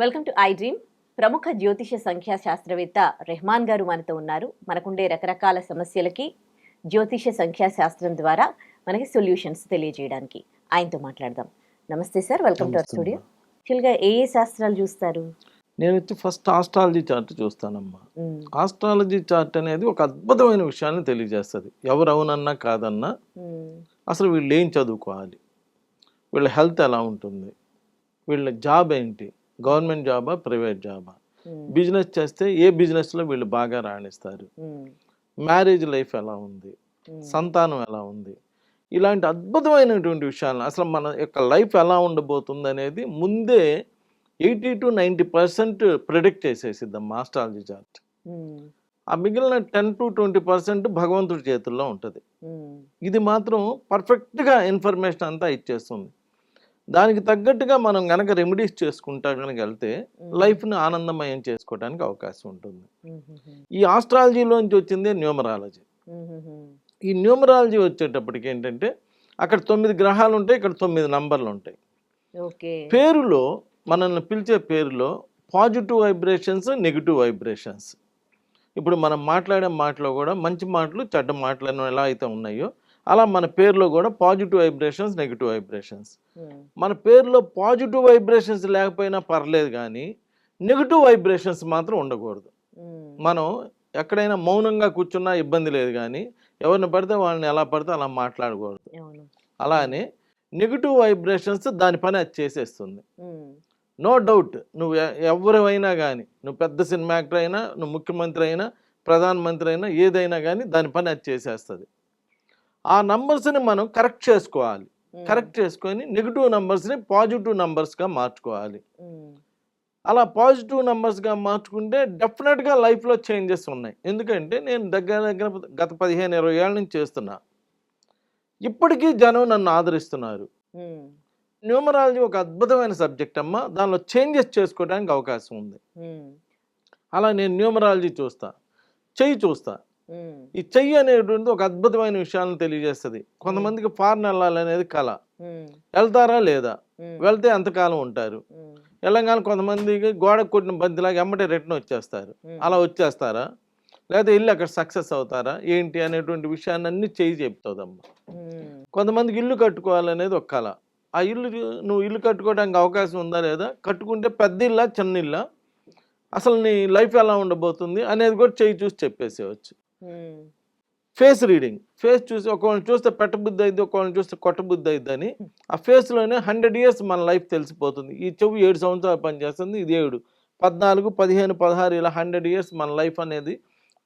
Welcome to I dream. ప్రముఖ జ్యోతిష సంఖ్యా శాస్త్రవేత్త రెహమాన్ గారు మనతో ఉన్నారు. మనకుండే రకరకాల సమస్యలకి జ్యోతిష సంఖ్యా శాస్త్రం ద్వారా మనకి సొల్యూషన్స్ తెలియజేయడానికి ఆయనతో మాట్లాడదాం. నమస్తే సార్ వెల్కమ్ టు స్టూడియో. యాక్చువల్గా ఏ ఏ శాస్త్రాలు చూస్తారు? నేను వచ్చి ఫస్ట్ ఆస్ట్రాలజీ చార్ట్ చూస్తానమ్మా. మ్మ్. ఆస్ట్రాలజీ చార్ట్ అనేది ఒక అద్భుతమైన విషయాన్ని తెలియజేస్తుంది. ఎవరు అవునన్నా కాదన్నా. అసలు వీళ్ళు ఏం చదువుకోవాలి? వీళ్ళ హెల్త్ ఎలా ఉంటుంది? వీళ్ళ జాబ్ ఏంటి? గవర్నమెంట్ జాబా ప్రైవేట్ జాబా. బిజినెస్ చేస్తే ఏ బిజినెస్లో వీళ్ళు బాగా రాణిస్తారు. మ్యారేజ్ లైఫ్ ఎలా ఉంది. సంతానం ఎలా ఉంది ఇలాంటి అద్భుతమైనటువంటి విషయాలను అసలు మన యొక్క లైఫ్ ఎలా ఉండబోతుంది అనేది ముందే eighty to ninety percent predict చేసేసిద్దాం astrology chart. ఆ మిగిలిన టెన్ టు ట్వంటీ పర్సెంట్ భగవంతుడి చేతుల్లో ఉంటుంది. ఇది మాత్రం పర్ఫెక్ట్గా ఇన్ఫర్మేషన్ అంతా ఇచ్చేస్తుంది దానికి తగ్గట్టుగా మనం గనక రెమెడీస్ చేసుకుంటా కనుక వెళ్తే లైఫ్ని ఆనందమయం చేసుకోవడానికి అవకాశం ఉంటుంది. ఈ ఆస్ట్రాలజీలోంచి వచ్చిందే న్యూమరాలజీ. ఈ న్యూమరాలజీ వచ్చేటప్పటికి ఏంటంటే అక్కడ తొమ్మిది గ్రహాలు ఉంటాయి ఇక్కడ తొమ్మిది నంబర్లు ఉంటాయి. పేరులో మనల్ని పిలిచే పేరులో పాజిటివ్ వైబ్రేషన్స్ నెగిటివ్ వైబ్రేషన్స్ ఇప్పుడు మనం మాట్లాడే మాటలో కూడా మంచి మాటలు చెడ్డ మాటలు అనేవి ఎలా అయితే ఉన్నాయో అలా మన పేరులో కూడా పాజిటివ్ వైబ్రేషన్స్ నెగిటివ్ వైబ్రేషన్స్ మ్మ్. మన పేరులో పాజిటివ్ వైబ్రేషన్స్ లేకపోయినా పర్లేదు కానీ నెగిటివ్ వైబ్రేషన్స్ మాత్రం ఉండకూడదు మ్మ్. మనం ఎక్కడైనా మౌనంగా కూర్చున్నా ఇబ్బంది లేదు కానీ ఎవరిని పడితే వాళ్ళని ఎలా పడితే అలా మాట్లాడకూడదు అలానే నెగిటివ్ వైబ్రేషన్స్ దాని పని అది చేసేస్తుంది మ్మ్. నో డౌట్ నువ్వు ఎ- ఎవరివైనా కానీ నువ్వు పెద్ద సినిమా యాక్టర్ అయినా నువ్వు ముఖ్యమంత్రి అయినా ప్రధానమంత్రి అయినా ఏదైనా కానీ దాని పని అది చేసేస్తుంది ఆ నంబర్స్ని మనం కరెక్ట్ చేసుకోవాలి. కరెక్ట్ చేసుకొని నెగిటివ్ నంబర్స్ని పాజిటివ్ నంబర్స్గా మార్చుకోవాలి. అలా పాజిటివ్ నెంబర్స్గా మార్చుకుంటే డెఫినెట్గా లైఫ్లో చేంజెస్ ఉన్నాయి ఎందుకంటే నేను దగ్గర దగ్గర గత పదిహేను ఇరవై ఏళ్ళ నుంచి చేస్తున్నా ఇప్పటికీ జనం నన్ను ఆదరిస్తున్నారు. న్యూమరాలజీ ఒక అద్భుతమైన సబ్జెక్ట్ అమ్మ దానిలో చేంజెస్ చేసుకోవడానికి అవకాశం ఉంది. అలా నేను న్యూమరాలజీ చూస్తా చెయ్యి చూస్తా. ఈ చెయ్యి అనేటువంటి ఒక అద్భుతమైన విషయాలను తెలియజేస్తుంది. కొంతమందికి ఫారెన్ వెళ్ళాలనేది కళ. వెళ్తారా లేదా. వెళ్తే ఎంతకాలం ఉంటారు. వెళ్ళంగానే కొంతమందికి గోడ కొట్టిన బంతిలాగా ఎమ్మటే రిటర్న్ వచ్చేస్తారు. అలా వచ్చేస్తారా? లేదా ఇల్లు అక్కడ సక్సెస్ అవుతారా? ఏంటి అనేటువంటి విషయాన్ని అన్ని చేయి చెప్తుందమ్మా. మ్మ్. కొంతమందికి ఇల్లు కట్టుకోవాలనేది ఒక కళ. ఆ ఇల్లు నువ్వు ఇల్లు కట్టుకోవడానికి అవకాశం ఉందా లేదా? కట్టుకుంటే పెద్ద ఇల్లా చిన్న ఇల్లా? అసలు నీ లైఫ్ ఎలా ఉండబోతుంది? అనేది కూడా చేయి చూసి చెప్పేసేవచ్చు. ఫేస్ రీడింగ్ ఫేస్ చూసి ఒకళ్ళని చూస్తే పెట్టబుద్ధి అయింది ఒకళ్ళని చూస్తే కొట్టబుద్ధి అయింది అని ఆ ఫేస్లోనే హండ్రెడ్ ఇయర్స్ మన లైఫ్ తెలిసిపోతుంది. ఈ చెవి ఏడు సంవత్సరాలు పనిచేస్తుంది ఇది ఏడు. పద్నాలుగు పదిహేను పదహారు ఇలా హండ్రెడ్ ఇయర్స్ మన లైఫ్ అనేది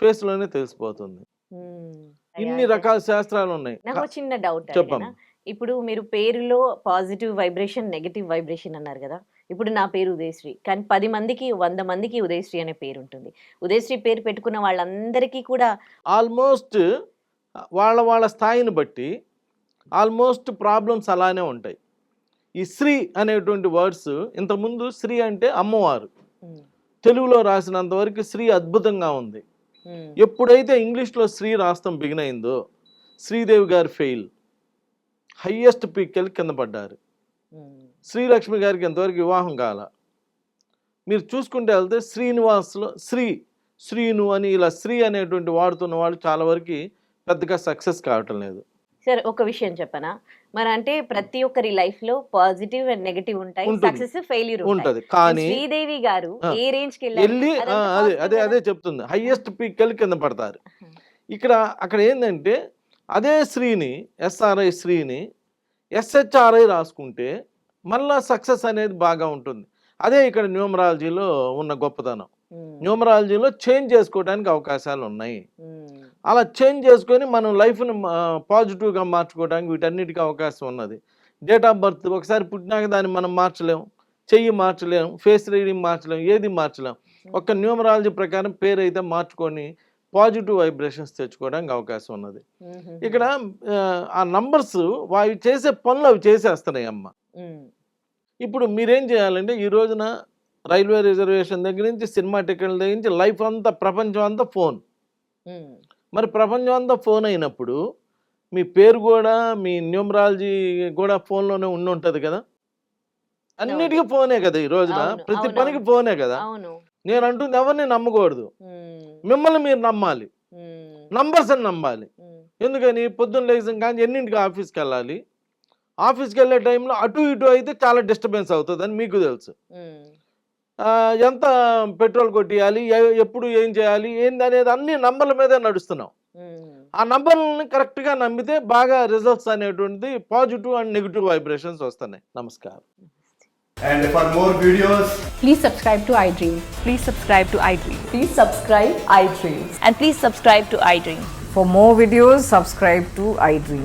ఫేస్లోనే తెలిసిపోతుంది. మ్మ్. ఇన్ని రకాల శాస్త్రాలు ఉన్నాయి. నాకు చిన్న డౌట్ చెప్పమ్మా. ఇప్పుడు మీరు పేరులో పాజిటివ్ వైబ్రేషన్ నెగటివ్ వైబ్రేషన్ అన్నారు కదా. ఇప్పుడు నా పేరు ఉదయశ్రీ. కానీ పది మందికి వంద మందికి ఉదయశ్రీ అనే పేరు ఉంటుంది. ఉదయశ్రీ పేరు పెట్టుకున్న వాళ్ళందరికీ కూడా ఆల్మోస్ట్ వాళ్ళ వాళ్ళ స్థాయిని బట్టి ఆల్మోస్ట్ ప్రాబ్లమ్స్ అలానే ఉంటాయి. ఈ శ్రీ అనేటువంటి వర్డ్స్ ఇంతకుముందు శ్రీ అంటే అమ్మవారు. మ్మ్. తెలుగులో రాసినంత వరకు శ్రీ అద్భుతంగా ఉంది. ఎప్పుడైతే ఇంగ్లీష్లో శ్రీ రాష్ట్రం బిగిన్ అయిందో శ్రీదేవి గారు ఫెయిల్. హయ్యెస్ట్ పీక్కెళ్ళి కింద పడ్డారు. శ్రీలక్ష్మి గారికి ఇంతవరకు వివాహం కాల? మీరు చూసుకుంటే వెళ్తే శ్రీనివాస్లో శ్రీ శ్రీను అని ఇలా శ్రీ అనేటువంటి వాడుతున్న వాళ్ళు చాలా వరకు పెద్దగా సక్సెస్ కావటం లేదు. సరే ఒక విషయం చెప్పనా? మరి అంటే ప్రతి ఒక్కరి లైఫ్లో పాజిటివ్ అండ్ నెగటివ్ ఉంటాయి. సక్సెస్ ఫెయిల్యూర్ ఉంటది. కానీ శ్రీదేవి గారు. ఏ రేంజ్కి వెళ్ళి అదే అదే అదే చెప్తుంది. హయ్యెస్ట్ పీక్కెళ్ళి కింద పడతారు. ఇక్కడ అక్కడ ఏంటంటే అదే శ్రీని ఎస్ఆర్ఐ శ్రీని ఎస్హెచ్ఆర్ఐ రాసుకుంటే మళ్ళా సక్సెస్ అనేది బాగా ఉంటుంది. అదే ఇక్కడ న్యూమరాలజీలో ఉన్న గొప్పతనం. న్యూమరాలజీలో చేంజ్ చేసుకోవడానికి అవకాశాలు ఉన్నాయి. అలా చేంజ్ చేసుకొని మనం లైఫ్ని పాజిటివ్గా మార్చుకోవడానికి వీటన్నిటికీ అవకాశం ఉన్నది. డేట్ ఆఫ్ బర్త్ ఒకసారి పుట్టినాక దాన్ని మనం మార్చలేం. చెయ్యి మార్చలేం. Face reading మార్చలేం. ఏది మార్చలేం. ఒక్క న్యూమరాలజీ ప్రకారం పేరు అయితే మార్చుకొని పాజిటివ్ వైబ్రేషన్స్ తెచ్చుకోవడానికి అవకాశం ఉన్నది. ఇక్కడ ఆ, నంబర్స్ అవి చేసే పనులు అవి చేసేస్తున్నాయి అమ్మ ఇప్పుడు మీరేం చేయాలంటే ఈ రోజున రైల్వే రిజర్వేషన్ దగ్గర నుంచి సినిమా టికెట్ల దగ్గర నుంచి లైఫ్ అంతా ప్రపంచం అంతా ఫోన్. మరి ప్రపంచం అంతా ఫోన్ అయినప్పుడు మీ పేరు కూడా మీ న్యూమరాలజీ కూడా ఫోన్లోనే ఉండి ఉంటుంది కదా? అన్నిటికీ ఫోనే కదా ఈ రోజున? ప్రతి పనికి. ఫోనే కదా? నేను అంటుంది ఎవరిని నమ్మకూడదు. మిమ్మల్ని మీరు నమ్మాలి. నంబర్స్ అని నమ్మాలి. ఎందుకని? పొద్దున్న లేచిన కానీ ఎన్నింటికి ఆఫీస్కి వెళ్ళాలి? ఆఫీస్కి వెళ్ళే టైంలో అటు ఇటు అయితే చాలా డిస్టర్బెన్స్ అవుతుంది అని మీకు తెలుసు ఎంత పెట్రోల్ కొట్టియాలి ఎప్పుడు ఏం చేయాలి ఏంది అనేది అన్ని నంబర్ల మీదే నడుస్తున్నాం. ఆ నంబర్లని కరెక్ట్గా నమ్మితే బాగా రిజల్ట్స్ అనేటువంటిది పాజిటివ్ అండ్ నెగిటివ్ వైబ్రేషన్స్ వస్తున్నాయి నమస్కారం And for more videos, Please subscribe to iDream. Please subscribe to iDream. Please subscribe iDreams. And please subscribe to iDream. For more videos, subscribe to iDream.